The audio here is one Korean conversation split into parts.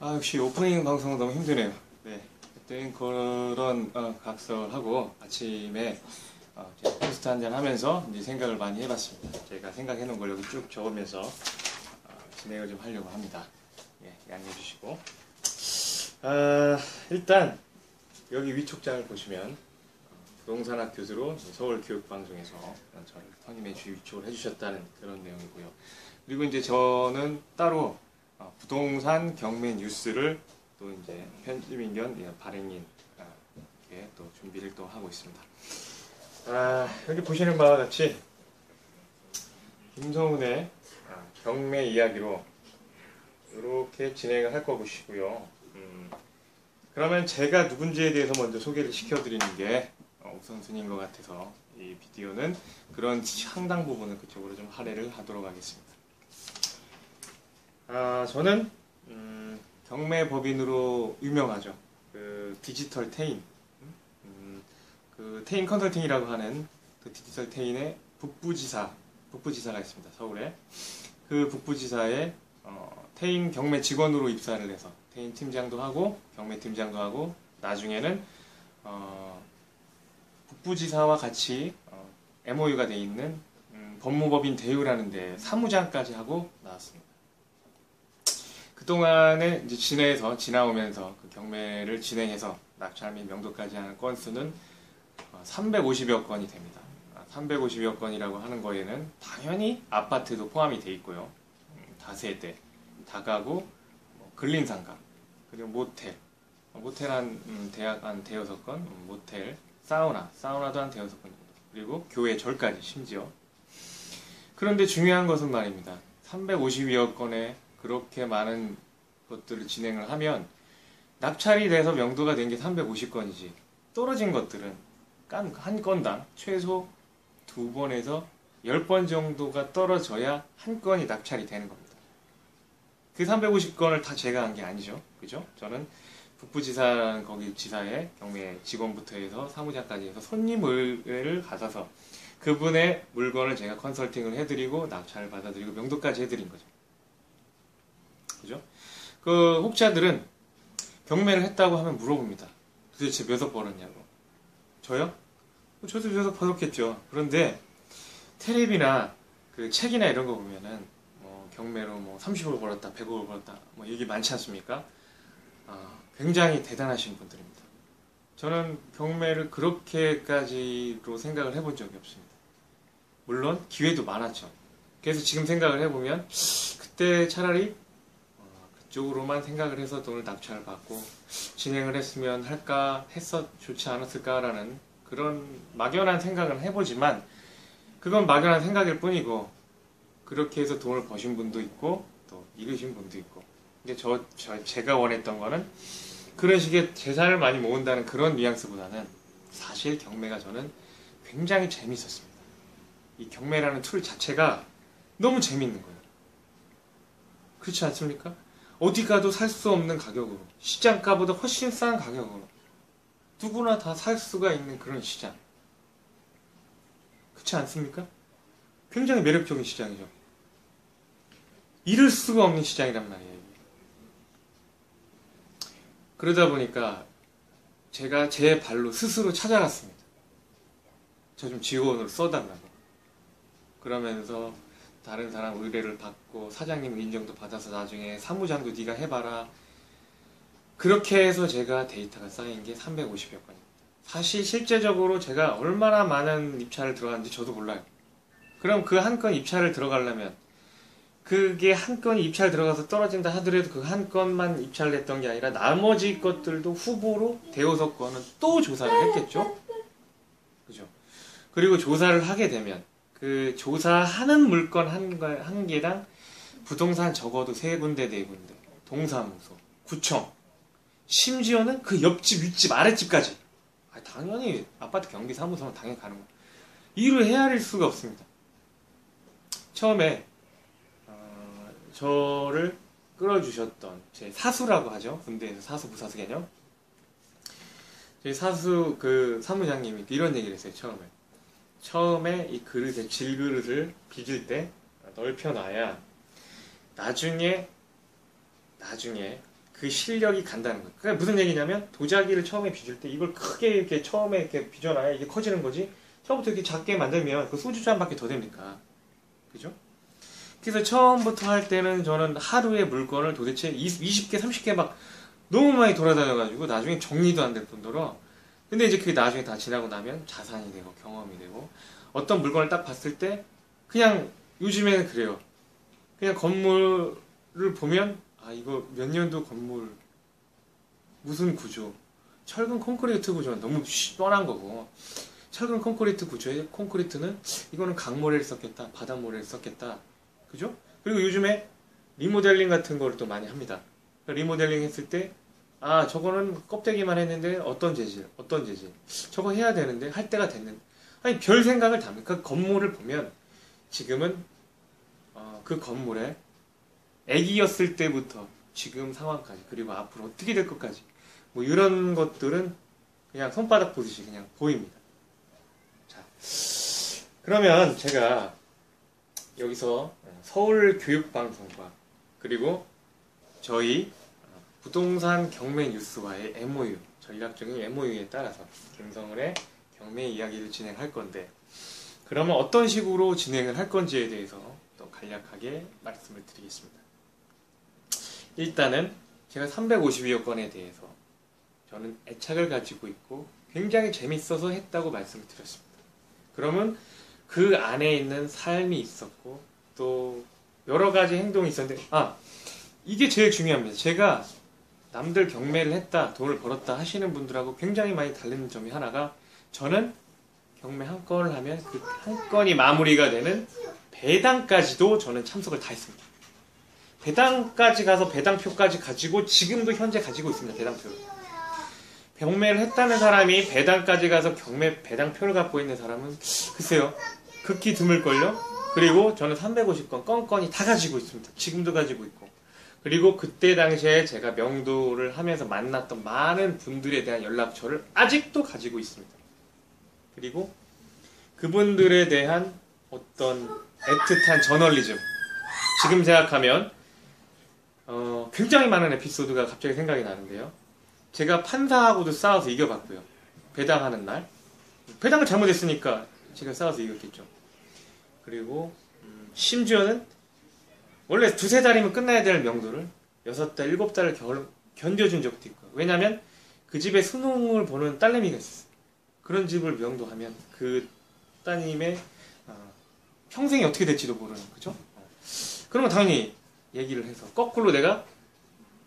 아 역시 오프닝 방송은 너무 힘드네요. 네, 그때 그런 어, 각설하고 아침에 어, 토스트 한잔 하면서 이제 생각을 많이 해봤습니다. 제가 생각해 놓은 걸 여기 쭉 적으면서 어, 진행을 좀 하려고 합니다. 예, 양해해 주시고 아, 일단 여기 위촉장을 보시면 어, 부동산학 교수로 이제 서울 교육방송에서 저를 선임해 주 위촉을 해주셨다는 그런 내용이고요. 그리고 이제 저는 따로 어, 부동산 경매 뉴스를 또 이제 편집인 겸 예, 발행인 아, 이렇게 또 준비를 또 하고 있습니다. 아, 여기 보시는 바와 같이 김성훈의 아, 경매 이야기로 이렇게 진행을 할 거보시고요. 음, 그러면 제가 누군지에 대해서 먼저 소개를 시켜드리는 게 어, 우선순위인 것 같아서 이 비디오는 그런 상당 부분은 그쪽으로 좀 할애를 하도록 하겠습니다. 아, 저는 음, 경매 법인으로 유명하죠. 그 디지털 테인, 음, 그 테인 컨설팅이라고 하는 그 디지털 테인의 북부지사, 북부지사가 있습니다. 서울에 그 북부지사의 어, 테인 경매 직원으로 입사를 해서 테인 팀장도 하고 경매 팀장도 하고 나중에는 어, 북부지사와 같이 어, MOU가 돼 있는 음, 법무법인 대우라는 데 사무장까지 하고 나왔습니다. 그동안에 이제 진해에서 지나오면서 그 경매를 진행해서 낙찰 및 명도까지 하는 건수는 350여 건이 됩니다. 350여 건이라고 하는 거에는 당연히 아파트도 포함이 돼 있고요. 음, 다세대, 다가구, 뭐 근린상가, 그리고 모텔, 모텔 한 음, 대학 한 대여섯 건, 음, 모텔, 사우나, 사우나도 한 대여섯 건 정도. 그리고 교회 절까지 심지어. 그런데 중요한 것은 말입니다. 350여 건의 그렇게 많은 것들을 진행을 하면 낙찰이 돼서 명도가 된 게 350건이지 떨어진 것들은 한 건당 최소 두 번에서 열 번 정도가 떨어져야 한 건이 낙찰이 되는 겁니다. 그 350건을 다 제가 한 게 아니죠. 그죠? 저는 북부지사라는 거기 지사의 경매 직원부터 해서 사무장까지 해서 손님을 받아서 그분의 물건을 제가 컨설팅을 해드리고 낙찰을 받아들이고 명도까지 해드린 거죠. 그죠? 그 혹자들은 경매를 했다고 하면 물어봅니다. 도대체 몇억 벌었냐고. 저요? 저도 몇억 벌었겠죠. 그런데 테레비나 그 책이나 이런 거 보면은 뭐 경매로 뭐 30억 벌었다, 100억을 벌었다, 뭐 얘기 많지 않습니까? 아, 굉장히 대단하신 분들입니다. 저는 경매를 그렇게까지로 생각을 해본 적이 없습니다. 물론 기회도 많았죠. 그래서 지금 생각을 해보면 그때 차라리 쪽으로만 생각을 해서 돈을 낙찰을 받고 진행을 했으면 할까 했어 좋지 않았을까라는 그런 막연한 생각을 해보지만 그건 막연한 생각일 뿐이고 그렇게 해서 돈을 버신 분도 있고 또 잃으신 분도 있고 근데 저, 저 제가 원했던 거는 그런 식의 재산을 많이 모은다는 그런 뉘앙스보다는 사실 경매가 저는 굉장히 재밌었습니다. 이 경매라는 툴 자체가 너무 재밌는 거예요. 그렇지 않습니까? 어디 가도 살 수 없는 가격으로 시장가보다 훨씬 싼 가격으로 누구나 다 살 수가 있는 그런 시장. 그렇지 않습니까? 굉장히 매력적인 시장이죠. 잃을 수가 없는 시장이란 말이에요 그러다 보니까 제가 제 발로 스스로 찾아갔습니다. 저 좀 지원으로 써달라고. 그러면서 다른 사람 의뢰를 받고 사장님 인정도 받아서 나중에 사무장도 네가 해봐라. 그렇게 해서 제가 데이터가 쌓인 게 350여 건입니다. 사실 실제적으로 제가 얼마나 많은 입찰을 들어갔는지 저도 몰라요. 그럼 그 한 건 입찰을 들어가려면 그게 한 건이 입찰 들어가서 떨어진다 하더라도 그 한 건만 입찰했던 게 아니라 나머지 것들도 후보로 대여섯 건은 또 조사를 했겠죠? 그죠? 그리고 조사를 하게 되면 그 조사하는 물건 한, 한 개당 부동산 적어도 세 군데, 네 군데, 동사무소, 구청, 심지어는 그 옆집, 윗집, 아랫집까지. 아, 당연히 아파트 경비 사무소는 당연히 가는 거예요. 이를 헤아릴 수가 없습니다. 처음에 어, 저를 끌어주셨던 제 사수라고 하죠. 군대에서 사수, 부사수 개념. 제 사수 그 사무장님이 이런 얘기를 했어요. 처음에. 처음에 이 그릇에 질그릇을 빚을 때 넓혀놔야 나중에 나중에 그 실력이 간다는 거예요. 그러니까 무슨 얘기냐면 도자기를 처음에 빚을 때 이걸 크게 이렇게 처음에 이렇게 빚어놔야 이게 커지는 거지. 처음부터 이렇게 작게 만들면 그 소주 잔밖에 더 됩니까? 그죠? 그래서 처음부터 할 때는 저는 하루에 물건을 도대체 20개, 30개 막 너무 많이 돌아다녀가지고 나중에 정리도 안 될 뿐더러 근데 이제 그게 나중에 다 지나고 나면 자산이 되고 경험이 되고 어떤 물건을 딱 봤을 때 그냥 요즘에는 그래요. 그냥 건물을 보면 아 이거 몇 년도 건물 무슨 구조 철근 콘크리트 구조는 너무 뻔한 거고 철근 콘크리트 구조에 콘크리트는 이거는 강모래를 썼겠다 바닷모래를 썼겠다 그죠? 그리고 요즘에 리모델링 같은 거를 또 많이 합니다. 리모델링 했을 때, 아, 저거는 껍데기만 했는데 어떤 재질, 어떤 재질. 저거 해야 되는데 할 때가 됐는데. 아니, 별 생각을 다 합니까? 그 건물을 보면 지금은 어, 그 건물에 애기였을 때부터 지금 상황까지 그리고 앞으로 어떻게 될 것까지 뭐 이런 것들은 그냥 손바닥 보듯이 그냥 보입니다. 자, 그러면 제가 여기서 서울 교육방송과 그리고 저희 부동산 경매 뉴스와의 MOU 전략적인 MOU에 따라서 김성을의 경매 이야기를 진행할 건데 그러면 어떤 식으로 진행을 할 건지에 대해서 또 간략하게 말씀을 드리겠습니다. 일단은 제가 352억 건에 대해서 저는 애착을 가지고 있고 굉장히 재밌어서 했다고 말씀을 드렸습니다. 그러면 그 안에 있는 삶이 있었고 또 여러 가지 행동이 있었는데 아 이게 제일 중요합니다. 제가 남들 경매를 했다 돈을 벌었다 하시는 분들하고 굉장히 많이 다른 점이 하나가 저는 경매 한 건을 하면 그 한 건이 마무리가 되는 배당까지도 저는 참석을 다 했습니다. 배당까지 가서 배당표까지 가지고 지금도 현재 가지고 있습니다. 배당표를. 경매를 했다는 사람이 배당까지 가서 경매 배당표를 갖고 있는 사람은 글쎄요 극히 드물걸요. 그리고 저는 350건 건건이 다 가지고 있습니다. 지금도 가지고 있고. 그리고 그때 당시에 제가 명도를 하면서 만났던 많은 분들에 대한 연락처를 아직도 가지고 있습니다. 그리고 그분들에 대한 어떤 애틋한 저널리즘. 지금 생각하면 어, 굉장히 많은 에피소드가 갑자기 생각이 나는데요. 제가 판사하고도 싸워서 이겨봤고요. 배당하는 날. 배당을 잘못했으니까 제가 싸워서 이겼겠죠. 그리고 음, 심지어는 원래 두세 달이면 끝나야 될 명도를 여섯 달, 일곱 달을 견뎌준 적도 있고 왜냐하면 그 집에 수능을 보는 딸내미가 있었어요. 그런 집을 명도하면 그 따님의 어, 평생이 어떻게 될지도 모르는 거죠. 어. 그러면 당연히 얘기를 해서 거꾸로 내가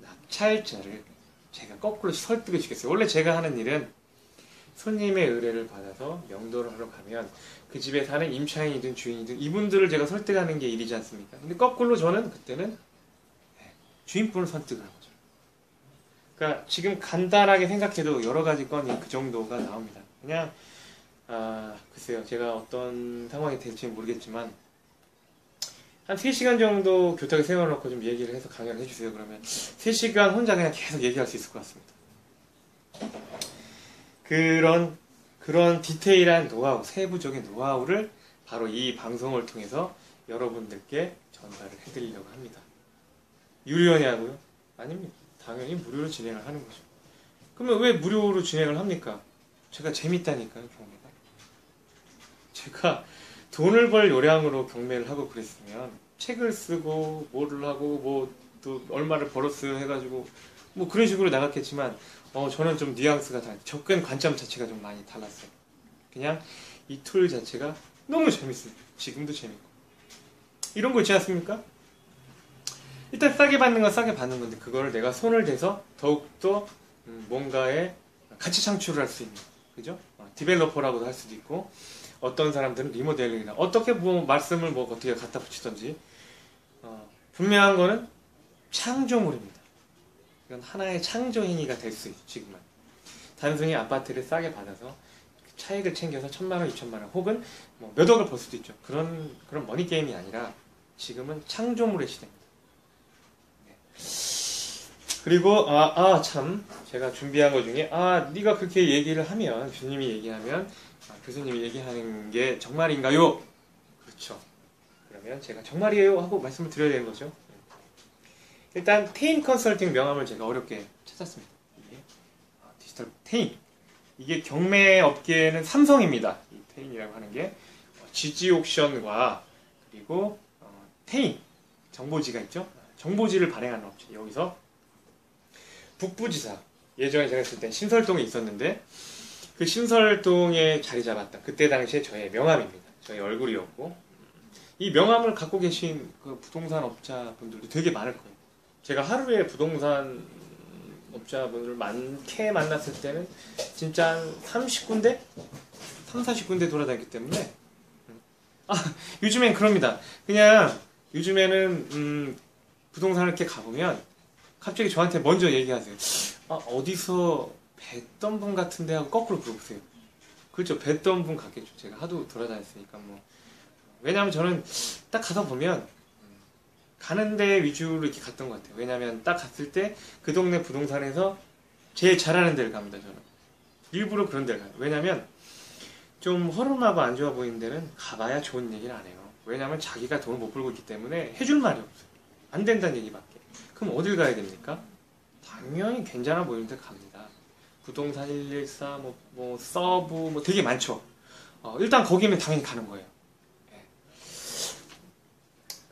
낙찰자를 제가 거꾸로 설득해 주겠어요. 원래 제가 하는 일은 손님의 의뢰를 받아서 명도를 하러 가면 그 집에 사는 임차인이든 주인이든 이분들을 제가 설득하는 게 일이지 않습니까? 근데 거꾸로 저는 그때는 네, 주인분을 설득을 한 거죠. 그러니까 지금 간단하게 생각해도 여러 가지 건이 그 정도가 나옵니다. 그냥 아 글쎄요 제가 어떤 상황이 될지 모르겠지만 한 3시간 정도 교탁에 세워놓고 좀 얘기를 해서 강연을 해주세요 그러면 3시간 혼자 그냥 계속 얘기할 수 있을 것 같습니다. 그런 그런 디테일한 노하우, 세부적인 노하우를 바로 이 방송을 통해서 여러분들께 전달을 해드리려고 합니다. 유료냐고요? 아닙니다. 당연히 무료로 진행을 하는 거죠. 그러면 왜 무료로 진행을 합니까? 제가 재밌다니까요, 경매가. 제가 돈을 벌 요량으로 경매를 하고 그랬으면 책을 쓰고 뭐를 하고 뭐 또 얼마를 벌었어요 해가지고 뭐 그런 식으로 나갔겠지만 어, 저는 좀 뉘앙스가 다, 접근 관점 자체가 좀 많이 달랐어요. 그냥 이 툴 자체가 너무 재밌어요. 지금도 재밌고. 이런 거 있지 않습니까? 일단 싸게 받는 건 싸게 받는 건데, 그거를 내가 손을 대서 더욱더 음, 뭔가에 가치 창출을 할 수 있는, 그죠? 어, 디벨로퍼라고도 할 수도 있고, 어떤 사람들은 리모델링이나, 어떻게 뭐 말씀을 뭐 어떻게 갖다 붙이던지, 어, 분명한 거는 창조물입니다. 이건 하나의 창조 행위가 될 수 있죠, 지금은. 단순히 아파트를 싸게 받아서 차익을 챙겨서 천만 원, 이천만 원, 혹은 뭐 몇 억을 벌 수도 있죠. 그런, 그런 머니 게임이 아니라 지금은 창조물의 시대입니다. 네. 그리고, 아, 아, 참. 제가 준비한 것 중에, 아, 네가 그렇게 얘기를 하면, 교수님이 얘기하면, 아, 교수님이 얘기하는 게 정말인가요? 그렇죠. 그러면 제가 정말이에요? 하고 말씀을 드려야 되는 거죠. 일단 테인 컨설팅 명함을 제가 어렵게 찾았습니다. 이게 아, 디지털 테인. 이게 경매 업계는 삼성입니다. 이 테인이라고 하는 게 어, 지지 옥션과 그리고 어, 테인 정보지가 있죠. 정보지를 발행하는 업체. 여기서 북부지사 예전에 제가 있을 땐 신설동에 있었는데 그 신설동에 자리 잡았던 그때 당시에 저의 명함입니다. 저의 얼굴이었고 이 명함을 갖고 계신 그 부동산 업자분들도 되게 많을 거예요. 제가 하루에 부동산 업자분들을 많게 만났을 때는 진짜 한 30군데? 3, 40군데 돌아다녔기 때문에 아 요즘엔 그럽니다. 그냥 요즘에는 음, 부동산을 이렇게 가보면 갑자기 저한테 먼저 얘기하세요. 아, 어디서 뵀던 분 같은데 하고 거꾸로 물어보세요. 그렇죠. 뵀던 분 같겠죠. 제가 하도 돌아다녔으니까 뭐. 왜냐하면 저는 딱 가서 보면 음, 가는 데 위주로 이렇게 갔던 것 같아요. 왜냐하면 딱 갔을 때 그 동네 부동산에서 제일 잘하는 데를 갑니다. 저는 일부러 그런 데를 가요. 왜냐하면 좀 허름하고 안 좋아 보이는 데는 가봐야 좋은 얘기를 안 해요. 왜냐하면 자기가 돈을 못 벌고 있기 때문에 해줄 말이 없어요. 안 된다는 얘기밖에. 그럼 어딜 가야 됩니까? 당연히 괜찮아 보이는 데 갑니다. 부동산 114, 뭐, 뭐 서브, 뭐 되게 많죠. 어, 일단 거기면 당연히 가는 거예요.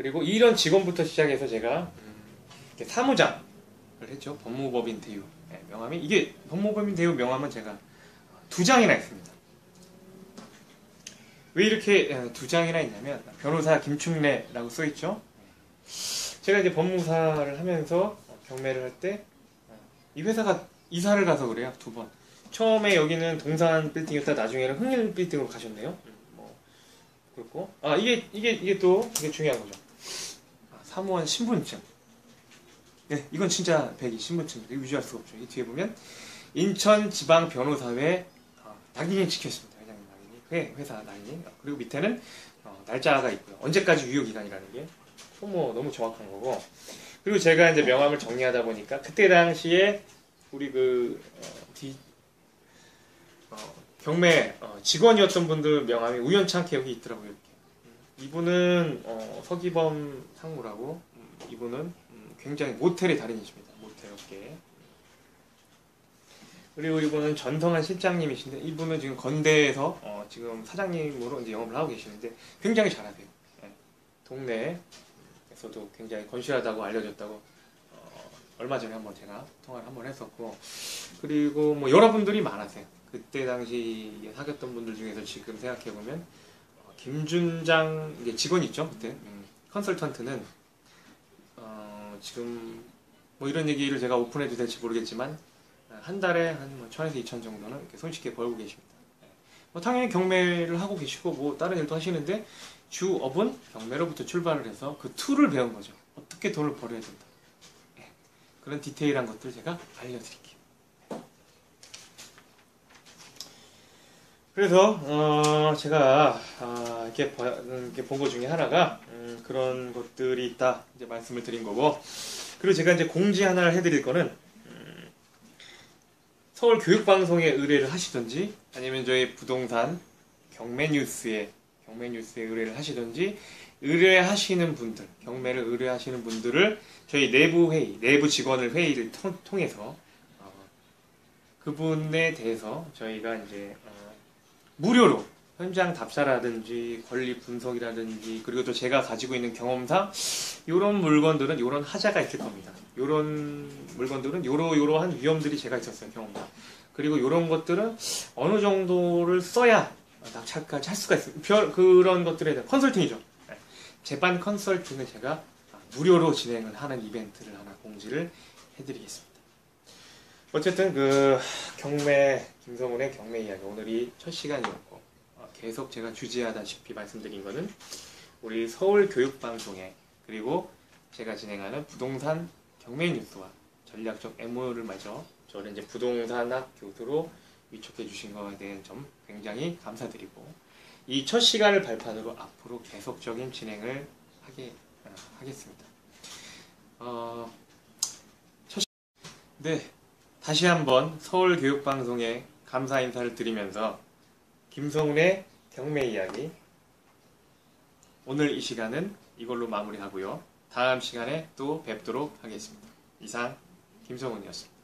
예. 그리고 이런 직원부터 시작해서 제가 사무장을 했죠. 법무법인 대유 예, 명함이 이게 법무법인 대유 명함은 제가 두 장이나 있습니다. 왜 이렇게 예, 두 장이나 있냐면 변호사 김충래라고 써 있죠. 제가 이제 법무사를 하면서 경매를 할 때 이 회사가 이사를 가서 그래요 두 번. 처음에 여기는 동산 빌딩이었다 나중에는 흥일 빌딩으로 가셨네요. 뭐 그렇고 아 이게 이게 이게 또 이게 중요한 거죠. 아, 사무원 신분증. 네, 이건 진짜 102 신분증입니다. 유지할 수가 없죠. 이 뒤에 보면 인천 지방 변호사회 어, 낙인이 찍혔습니다. 회장님 낙인이. 회, 회사 낙인이. 그리고 밑에는 어, 날짜가 있고요. 언제까지 유효 기간이라는 게. 뭐 너무 정확한 거고. 그리고 제가 이제 명함을 정리하다 보니까 그때 당시에 우리 그 어, 디, 어, 경매 어, 직원이었던 분들 명함이 우연찮게 여기 있더라고요. 이렇게. 음, 이분은 어, 서기범 상무라고 음, 이분은 음, 굉장히 모텔의 달인이십니다. 모텔 업계. 그리고 이분은 전성한 실장님이신데 이분은 지금 건대에서 어, 지금 사장님으로 이제 영업을 하고 계시는데 굉장히 잘하세요. 예. 동네 에서도 굉장히 건실하다고 알려졌다고 어, 얼마 전에 한번 제가 통화를 한번 했었고 그리고 뭐 여러분들이 많으세요. 그때 당시 사귀었던 분들 중에서 지금 생각해 보면 어, 김준장 이게 직원 있죠 그때 음, 컨설턴트는 어, 지금 뭐 이런 얘기를 제가 오픈해도 될지 모르겠지만 한 달에 한 1000에서 2000 정도는 이렇게 손쉽게 벌고 계십니다. 뭐 당연히 경매를 하고 계시고 뭐 다른 일도 하시는데 주업은 경매로부터 출발을 해서 그 툴을 배운 거죠. 어떻게 돈을 벌어야 된다. 예, 그런 디테일한 것들 제가 알려드릴게요. 그래서 어, 제가 아, 이렇게, 본 것 중에 하나가 음, 그런 것들이 있다. 이제 말씀을 드린 거고. 그리고 제가 이제 공지 하나를 해드릴 거는 음, 서울 교육방송에 의뢰를 하시든지 아니면 저희 부동산 경매뉴스에 경매뉴스에 의뢰를 하시든지 의뢰하시는 분들, 경매를 의뢰하시는 분들을 저희 내부 회의, 내부 직원을 회의를 통 해서 어, 그분에 대해서 저희가 이제 어, 무료로 현장 답사라든지 권리 분석이라든지 그리고 또 제가 가지고 있는 경험상 이런 물건들은 이런 하자가 있을 겁니다. 이런 물건들은 요러 요러한 위험들이 제가 있었어요 경험상. 그리고 이런 것들은 어느 정도를 써야 낙찰까지 할 수가 있습니다. 그런 것들에 대한 컨설팅이죠. 네. 재반 컨설팅을 제가 무료로 진행을 하는 이벤트를 하나 공지를 해드리겠습니다. 어쨌든 그 경매 김성훈의 경매 이야기 오늘이 첫 시간이었고 어, 계속 제가 주제하다시피 말씀드린 것은 우리 서울 교육방송에 그리고 제가 진행하는 부동산 경매 뉴스와 전략적 MOU를 맺어 저는 이제 부동산학 교수로 위촉해 주신 것에 대한 점 굉장히 감사드리고 이 첫 시간을 발판으로 앞으로 계속적인 진행을 하게 어, 하겠습니다. 어, 첫 시... 네 다시 한번 서울교육방송에 감사 인사를 드리면서 김성훈의 경매 이야기 오늘 이 시간은 이걸로 마무리하고요. 다음 시간에 또 뵙도록 하겠습니다. 이상 김성훈이었습니다.